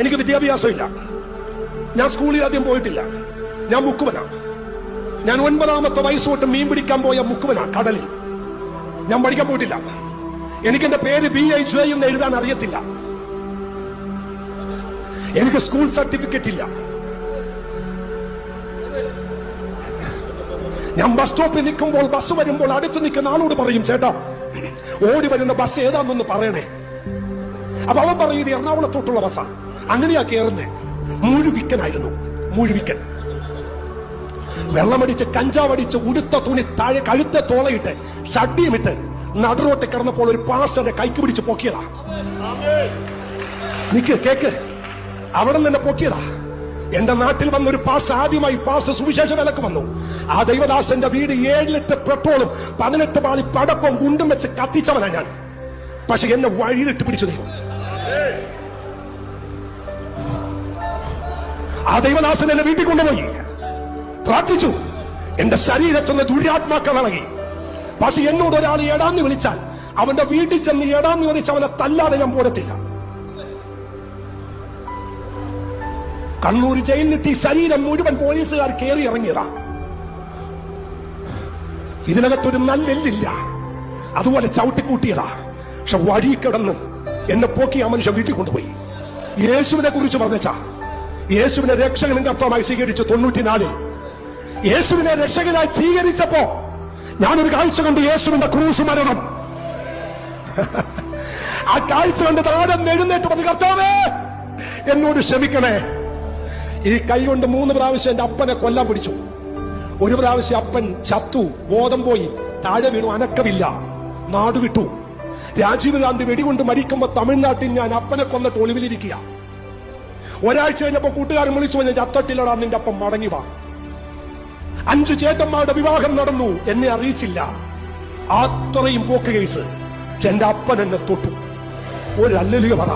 എനിക്ക് വിദ്യാഭ്യാസമില്ല. ഞാൻ സ്കൂളിൽ ആദ്യം പോയിട്ടില്ല. ഞാൻ മുക്കുവനാണ് ഞാൻ ഒൻപതാമത്തെ വയസ്സ് തൊട്ട് മീൻ പിടിക്കാൻ പോയ മുക്കുവനാണ് കടലിൽ. ഞാൻ പഠിക്കാൻ പോയിട്ടില്ല. എനിക്ക് എന്റെ പേര് ബി ഐ ജെ എന്ന് എഴുതാൻ അറിയത്തില്ല. എനിക്ക് സ്കൂൾ സർട്ടിഫിക്കറ്റ് ഇല്ല. ഞാൻ ബസ് സ്റ്റോപ്പിൽ നിൽക്കുമ്പോൾ ബസ് വരുമ്പോൾ അടുത്ത് നിൽക്കുന്ന ആളോട് പറയും ചേട്ടാ ഓടി വരുന്ന ബസ് ഏതാണെന്നൊന്ന് പറയണേ. അപ്പൊ അവൻ പറയും ഇത് എറണാകുളത്തോട്ടുള്ള ബസ്സാ. അങ്ങനെയാ കയറുന്നേ മുഴുവിക്കനായിരുന്നു. മുഴുവിക്കൻ. വെള്ളമടിച്ച് കഞ്ചാവടിച്ച് ഉടുത്ത തുണി താഴെ കഴുത്ത തോളയിട്ട് ഷട്ടിയുമിട്ട് നടുറോട്ട് കിടന്നപ്പോൾ ഒരു പാസ്റ്ററെ കൈക്ക് പിടിച്ച് പൊക്കിയതാ. നിക്ക് കേക്ക്. അവിടെ നിന്നെ പൊക്കിയതാ. എന്റെ നാട്ടിൽ വന്ന ഒരു പാസ് ആദ്യമായി പാസ് സുവിശേഷ വിലക്ക് വന്നു. ആ ദൈവദാസന്റെ വീട് ഏഴ് ലിറ്റർ പെട്രോളും പതിനെട്ട് പാതി പടപ്പം കുണ്ടും വെച്ച് കത്തിച്ചവനാ ഞാൻ. പക്ഷെ എന്നെ വഴിയിലിട്ട് പിടിച്ചു ദൈവം. ആ ദൈവദാസൻ എന്നെ വീട്ടിൽ കൊണ്ടുപോയി. പ്രാർത്ഥിച്ചു. എന്റെ ശരീരത്തുനിന്ന് ദുരാത്മാക്കൾ ഇളകി പക്ഷെ എന്നോട് ഒരാൾ എടാന്ന് വിളിച്ചാൽ അവന്റെ വീട്ടിൽ ചെന്ന് എടാന്ന് വിളിച്ച് അവനെ തല്ലാതെ ഞാൻ പോരത്തില്ല. കണ്ണൂർ ജയിലിലെത്തി ശരീരം മുഴുവൻ പോലീസുകാർ കയറി ഇറങ്ങിയതാ. ഇതിനകത്തൊരു നല്ലെല്ലില്ല അതുപോലെ ചവിട്ടിക്കൂട്ടിയതാ. പക്ഷെ വഴി കിടന്ന് എന്നെ പോക്കി ആ മനുഷ്യൻ വീട്ടിൽ കൊണ്ടുപോയി. യേശുവിനെ കുറിച്ച് പറഞ്ഞാ യേശുവിനെ രക്ഷകനും കർത്തമായി സ്വീകരിച്ചു തൊണ്ണൂറ്റിനാലിൽ. യേശുവിനെ രക്ഷകനായി സ്വീകരിച്ചപ്പോ ഞാനൊരു കാഴ്ച കണ്ടു യേശുവിന്റെ ക്രൂസ് മരണം. ആ കാഴ്ച കണ്ട് താരം എഴുന്നേറ്റ് പറഞ്ഞു കർത്താവേ എന്നോട് ക്ഷമിക്കണേ. ഈ കൈ കൊണ്ട് മൂന്ന് പ്രാവശ്യം എന്റെ അപ്പനെ കൊല്ലാൻ പിടിച്ചു. ഒരു പ്രാവശ്യം അപ്പൻ ചത്തു ബോധം പോയി താഴെ വീണു അനക്കമില്ല. നാട് വിട്ടു രാജീവ് ഗാന്ധി വെടികൊണ്ട് മരിക്കുമ്പോ തമിഴ്നാട്ടിൽ ഞാൻ അപ്പനെ കൊന്നിട്ട് ഒളിവിലിരിക്കുക. ഒരാഴ്ച കഴിഞ്ഞപ്പോ കൂട്ടുകാരൻ വിളിച്ചു ഞാൻ ചത്തട്ടില്ലടാ നിന്റെ അപ്പം മടങ്ങി വാ. അഞ്ചു ചേട്ടന്മാരുടെ വിവാഹം നടന്നു. എന്നെ അറിയിച്ചില്ല. അത്രയും പോക്ക് കേസ്. എന്റെ അപ്പൻ എന്നെ തൊട്ടു. ഒരു അല്ലലിയ പറ.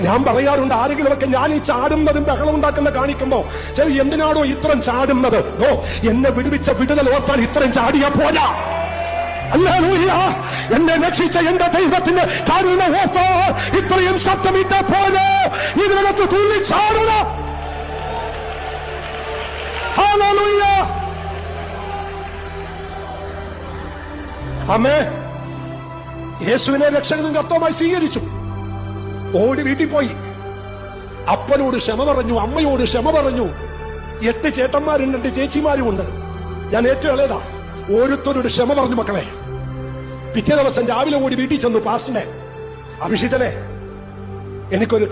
ഞാൻ പറയാറുണ്ട് ആരെങ്കിലും ഒക്കെ ഞാൻ ഈ ചാടുന്നതും ബഹളം ഉണ്ടാക്കുന്ന കാണിക്കുമ്പോ ശരി എന്തിനാണോ ഇത്രയും ചാടുന്നത്? ഓ എന്നെ വിടുവിച്ച വിടുതൽ ഓർത്താൻ ഇത്രയും ചാടിയാ പോരാ. എന്നെ രക്ഷിച്ച എന്റെ ദൈവത്തിന്റെ കരുണ ഓർത്തോ ഇത്രയും ശബ്ദമിട്ട പോലെ ഇതിനകത്ത് തുള്ളി ചാടുക. അമ്മേ യേശുവിനെ രക്ഷകനും കർത്തവുമായി സ്വീകരിച്ചു. ഓടി വീട്ടിൽ പോയി. അപ്പനോട് ക്ഷമ പറഞ്ഞു അമ്മയോട് ക്ഷമ പറഞ്ഞു. എട്ട് ചേട്ടന്മാരും രണ്ട് ചേച്ചിമാരും ഉണ്ട്. ഞാൻ ഏറ്റവും ഇളയതാ. ഓരോരുത്തരോട് ക്ഷമ പറഞ്ഞു മക്കളെ. പിറ്റേ ദിവസം രാവിലെ കൂടി വീട്ടിൽ ചെന്നു പാസ്റ്റനെ അഭിഷിതനെ എനിക്കൊരു